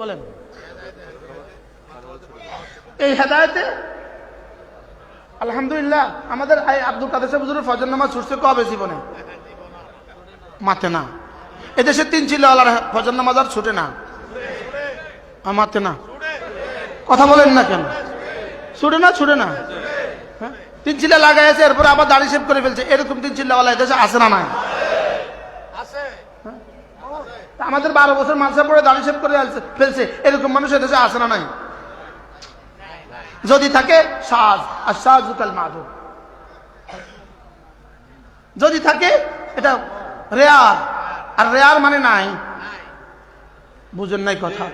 বলেন। এই হেদায়তে? আলহামদুলিল্লাহ, আমাদের আব্দুল কাদের সাহেব হুজুরের ফজর নামাজ ছুটছে কবে জীবনে? মাতে না। এদেশে তিন চিল্লাওয়ালার ফজর নামাজ আর ছুটে না। মাতে না। কথা বলেন না কেন? ছুটে না ছুটে না? হ্যাঁ? তিন চিল্লা লাগাইছে, এরপরে আবার দাড়ি শেভ করে ফেলছে। এরকম তিন চিল্লাওয়ালা এদেশে আসে না নাই তা আমাদের বারো বছর মানসা পড়ে দাড়ি শেভ করে ফেলছে- এরকম মানুষ এদেশে আসে না নাই? যদি থাকে, সাজ, আর সাজুকাল মাধু যদি থাকে, এটা রেয়ার। আর রেয়ার মানে নাই। বুঝেন নাই কথা।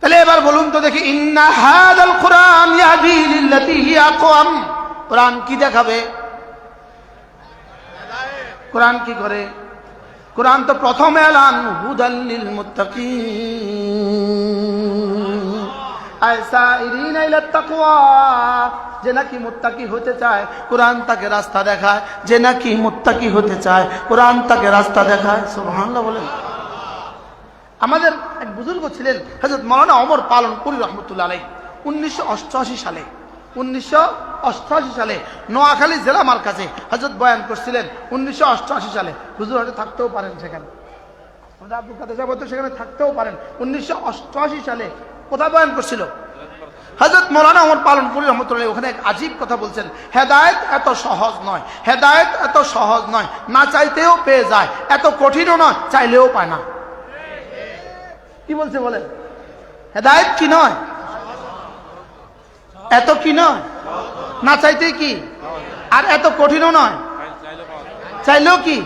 তাহলে এবার বলুন তো দেখি, ইন্না হাদাল কোরআন ইয়াহদি লিল্লাতি হিয়া আকওয়াম। কোরআন কি দেখাবে? কোরআন কি করে? কোরআন তো প্রথম এলান হুদাল্লিল তাকওয়া, যে নাকি মুত্তাকি হতে চায়, কোরআন তাকে রাস্তা দেখায়, যে নাকি মুত্তাকি হতে চায়, কোরআন তাকে রাস্তা দেখায়, সুবহানাল্লাহ বলেন। আমাদের এক বুজুর্গ ছিলেন হজরত মৌলানা অমর পালন পুরী রহমতুল্লাহ আলাই উনিশশো অষ্টআশি সালে। উনিশশো অষ্টআশি সালে নোয়াখালী জেলা আমার কাছে হজরত বয়ান করছিলেন। উনিশশো অষ্টআশি সালে। হুজুর হয়তো থাকতেও পারেন সেখানে। আব্দুল কাদের সাহেব সেখানে থাকতেও পারেন। উনিশশো অষ্টআশি সালে কোথায় বয়ান করছিল। হজরত মৌলানা পালন পুরী রহমতুল্লাহ ওখানে এক আজীব কথা বলছেন। হেদায়েত এত সহজ নয়। হেদায়েত এত সহজ নয়। না চাইতেও পেয়ে যায়। এত কঠিনও নয়। চাইলেও পায় না। কি বলছে বলেন? হেদায়ত কি নয়? এত কি নয়? না চাইতে কি? আর এত কঠিনও নয়। চাইলেও কি?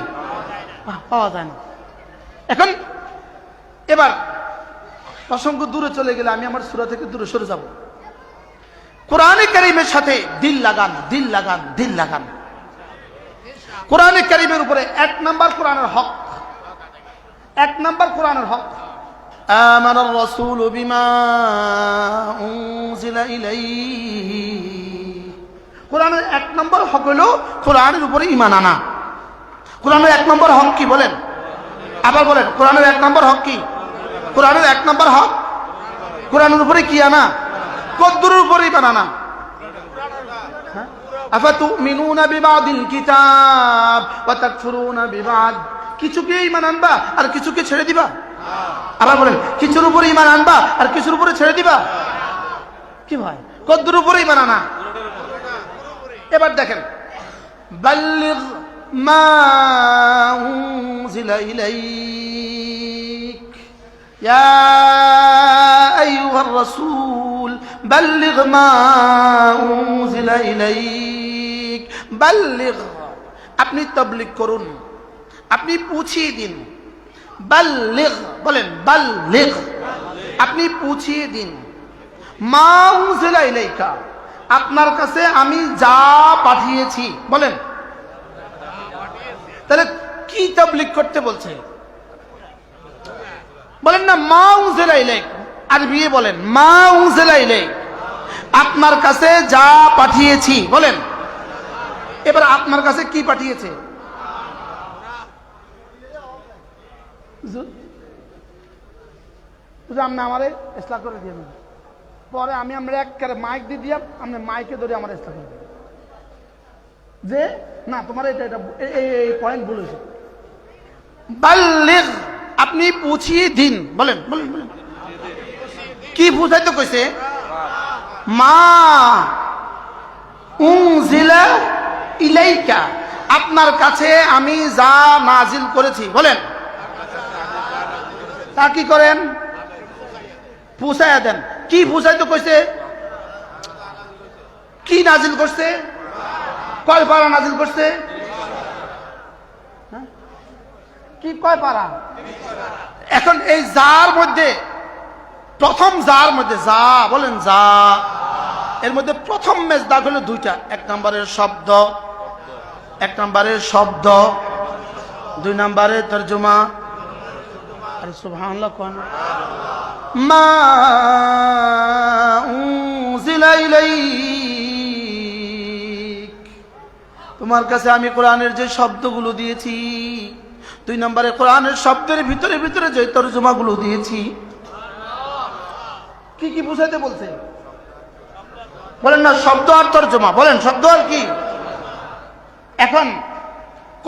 পাওয়া যায় না। এখন, এবার প্রসঙ্গ দূরে চলে গেলে আমি আমার সুরা থেকে দূরে সরে যাব। কোরআনে কারিমের সাথে দিল লাগান দিল লাগান দিল লাগান। কোরআনে কারিমের উপরে এক নাম্বার কোরআনের হক। এক নাম্বার কোরআনের হক। آمن الرسول بما أنزل إليه কোরআনের এক নম্বর হক হলো কোরআনের উপরে ইমান আনা কোরআনের এক নম্বর হক কি বলেন আবার বলেন কোরআনের এক নম্বর হক কি কোরআনের এক নম্বর হক কোরআনের উপরে কি আনা কদ্দুরের উপরে ইমান আনা أفتؤمنون ببعض الكتاب وتكفرون ببعض কিছুকে ইমান আনবা আর কিছুকে ছেড়ে দিবা আবার বলেন, কিছুর উপরে ইমান আনবা আর কিছুর উপরে ছেড়ে দিবা? কি ভাই? কদ্দুর উপরে ইমান আনা। এবার দেখেন মা মা আপনি তাবলীগ করুন, আপনি পৌঁছিয়ে দিন। বাল্লিগ, বলেন, বাল্লিগ। আপনি পৌঁছিয়ে দিন। মা আপনার কাছে আমি যা পাঠিয়েছি, বলেন। তাহলে কি তাবলিগ করতে বলছে? বলেন না, মা উনজিলা বলেন, মা আপনার কাছে যা পাঠিয়েছি, বলেন। এবার আপনার কাছে কি পাঠিয়েছে? হুজুর, আপনি আমারে করে দিয়ে দেন। পরে আমি আমরা এক মাইক দিয়ে দিয়াম আপনি মাইকে ধরে আমার ইসলাম করে যে না তোমার এটা এটা এই- পয়েন্ট হয়েছে। বাল্লিগ আপনি পুছিয়ে দিন। বলেন বলেন বলেন। কি বুঝাইতে কইছে? মা উনজিলা ইলাইকা আপনার কাছে আমি যা নাজিল করেছি। বলেন। তা কি করেন? পুষাইয়া দেন। কি পুষাইতে কইছে? কি নাজিল করছে? কয় পারা নাজিল করছে? হ্যাঁ? কি কয় পারা এখন এই যার মধ্যে, প্রথম যার মধ্যে, যা, বলেন যা, এর মধ্যে প্রথম মেজ দাগ হলো দুইটা। এক নম্বরের শব্দ, এক নম্বরের শব্দ, দুই নম্বরের তর্জমা আরে সুবহানাল্লাহ কোন। মা তোমার কাছে আমি কোরআনের যে শব্দগুলো দিয়েছি, দুই নম্বরে কোরআনের শব্দের ভিতরে ভিতরে যে তর্জমাগুলো দিয়েছি। কি কি বুঝাইতে বলছে? বলেন না, শব্দ আর তর্জমা, বলেন, শব্দ আর কি? এখন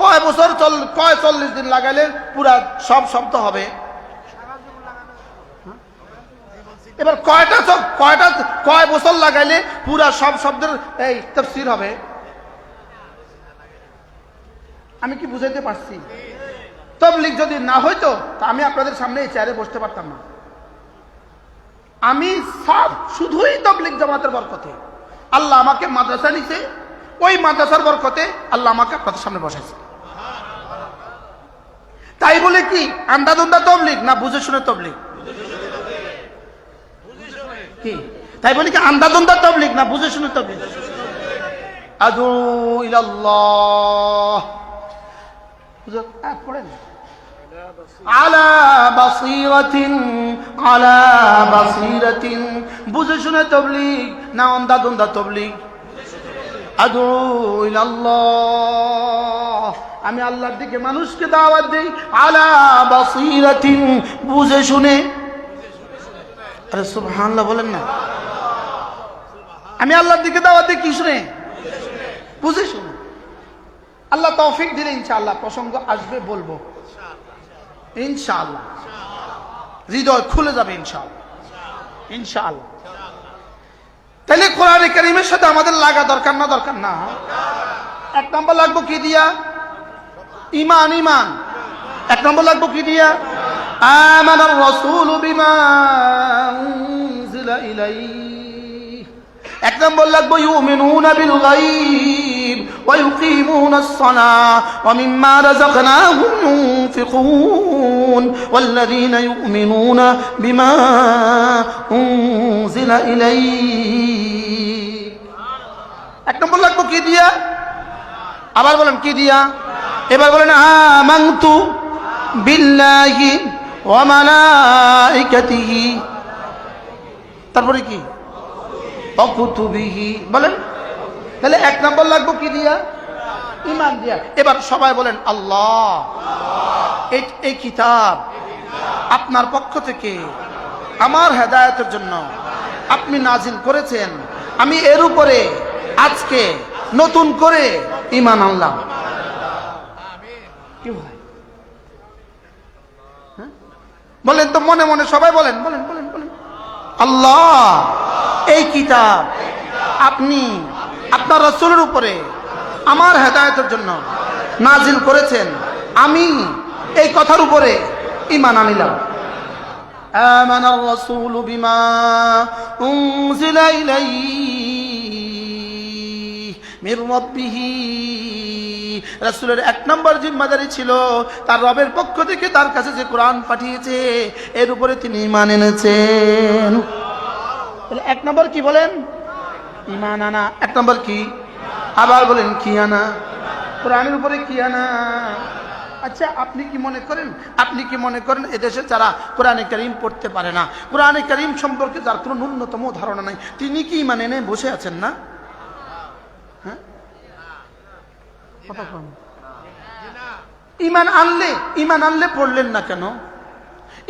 কয় বছর চল কয় চল্লিশ দিন লাগাইলে পুরা সব শব্দ হবে? এবার কয়টা সব, কয়টা, কয় বছর লাগাইলে পুরা সব শব্দের এই তফসির হবে? আমি কি বুঝাইতে পারছি? তবলিক যদি না হইতো, তা আমি আপনাদের সামনে এই চেয়ারে বসতে পারতাম না। আমি সব, শুধুই তবলিক জামাতের বরকতে। আল্লাহ আমাকে মাদ্রাসা নিছে ওই মাদ্রাসার বরকতে আল্লাহ আমাকে আপনাদের সামনে বসাইছে। তাই বলে কি আন্দাদুন্দা তবলিক না বুঝে শুনে তবলিক কি? তাই বলি কি আন্দাদুন্দা তবলিক না বুঝে শুনে তবলিক আদু ইলাল্লাহ। হুজুর, আয়াত পড়েন। আলা বাসিরাতিন আলা বুঝে শুনে তবলিগ না অন্দা দন্দা তবলিগ? আদু ইলাল্লাহ। আমি আল্লাহর দিকে মানুষকে দাওয়াত দেই আলা বাসিরাতিন বুঝে শুনে আরে সুবহানাল্লাহ বলেন না। আমি আল্লাহর দিকে দাওয়াত দিই, কি শুনে? বুঝে শুনে। আল্লাহ তৌফিক দিলে ইনশাআল্লাহ প্রসঙ্গ আসবে বলব। ইনশাআল্লাহ। হৃদয় খুলে যাবে ইনশাআল্লাহ। ইনশাআল্লাহ। তাহলে কোরআনে কারিমের সাথে আমাদের লাগা দরকার না দরকার না? এক নম্বর লাগবো কি দিয়া? ইমান ইমান। এক নম্বর লাগবো কি দিয়া? آمن الرسول بما أنزل إليه এক নম্বর লাগবো ইউমিনুনা বিল গায়ব ويقيمون الصلاة ومما رزقناهم ينفقون والذين يؤمنون بما أنزل إليك এক নম্বর লাগবো কি দিয়া আবার বলেন কি দিয়া এবার বলেন আমান্তু বিল্লাহি ওয়া মালাইকাতিহি। তারপরে কি? অকুতুবিহি। বলেন, তাহলে এক নম্বর লাগবো কি দিয়া? ইমান দিয়া। এবার সবাই বলেন, আল্লাহ। এই কিতাব আপনার পক্ষ থেকে আমার হেদায়তের জন্য আপনি নাজিল করেছেন। আমি এর উপরে আজকে নতুন করে ইমান আনলাম কি ভাই হ্যাঁ? বলেন তো মনে মনে সবাই বলেন বলেন বলেন বলেন আল্লাহ এই কিতাব আপনি আপনার রসুলের উপরে আমার হেদায়তের জন্য নাজিল করেছেন আমি এই কথার উপরে ইমান আনিলাম آمن الرسول بما أنزل إليه মির রাসুলের এক নম্বর জিম্মাদারি ছিল তার রবের পক্ষ থেকে তার কাছে যে কোরআন পাঠিয়েছে, এর উপরে তিনি ইমান এনেছেন। এক নম্বর কি বলেন? ইমান আনা। এক নম্বর কি? আবার বলেন, কি আনা? কোরআনের উপরে কি আনা? আচ্ছা আপনি কি মনে করেন? আপনি কি মনে করেন এদেশে যারা কোরআনে করিম পড়তে পারে না? কোরআনে করিম সম্পর্কে যার কোনো ন্যূনতম ধারণা নাই। তিনি কি মানে বসে আছেন না? কথা। ইমান আনলে ইমান আনলে পড়লেন না কেন?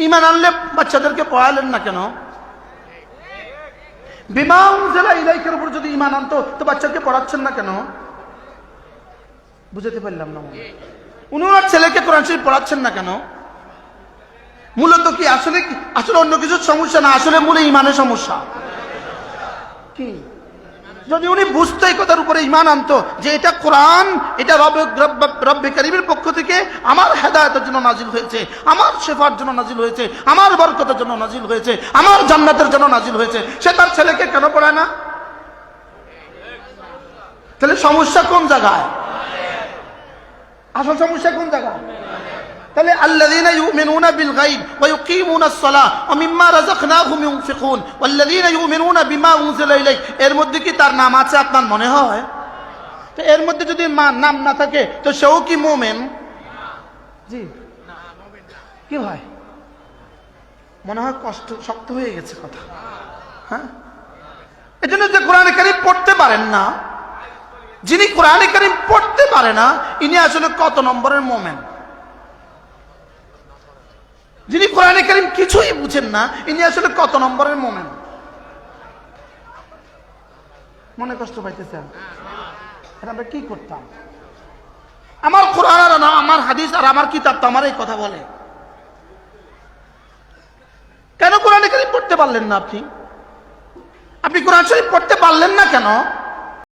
ইমান আনলে বাচ্চাদেরকে পড়ালেন না কেন? বিমান জেলা ইলাইকের উপর যদি ইমান আনতো, তো বাচ্চাকে পড়াচ্ছেন না কেন? বুঝাতে পারলাম না। উনি ওনার ছেলেকে কোরআন শরীফ পড়াচ্ছেন না কেন? মূলত কি, আসলে আসলে অন্য কিছুর সমস্যা না? আসলে মূলে ইমানের সমস্যা। কি? যদি উনি বুঝতো এই কথার উপরে ইমান আনতো, যে এটা কোরআন, এটা রব রব- রব্বে কারিমের পক্ষ থেকে আমার হেদায়তের জন্য নাজিল হয়েছে, আমার শেফার জন্য নাজিল হয়েছে, আমার বরকতের জন্য নাজিল হয়েছে, আমার জান্নাতের জন্য নাজিল হয়েছে, সে তার ছেলেকে কেন পড়ায় না? তাহলে সমস্যা কোন জায়গায়? আসল সমস্যা কোন জায়গায়? তাহলে আল্লাযীনা ইউমিনুনা বিল গায়ব ওয়া ইউকিমুনা আস-সালাহ ওয়া মিম্মা রাযাকনাহুম ইউনফিকুন ওয়াল্লাযীনা ইউমিনুনা বিমা উনজিলা ইলাইক। এর মধ্যে কি তার নাম আছে আপনার মনে হয়? তো এর মধ্যে যদি মা- নাম না থাকে, তো সেও কি মুমিন? জি। কি ভাই? মনে হয় কষ্ট, শক্ত হয়ে গেছে কথা। হ্যাঁ? এজন্য যে কোরআনে কারিম পড়তে পারেন না, যিনি কোরআনে কারিম পড়তে পারে না, ইনি আসলে কত নম্বরের মোমেন? যিনি কোরআনে কারিম কিছুই বুঝেন না, ইনি আসলে কত নম্বরের মোমেন? মনে কষ্ট পাইতেছেন? আমরা কি করতাম? আমার কোরআন আর না, আমার হাদিস আর আমার কিতাব তো আমার এই কথা বলে। কেন কোরআনে কারিম পড়তে পারলেন না আপনি? আপনি কোরআন শরীফ পড়তে পারলেন না কেন?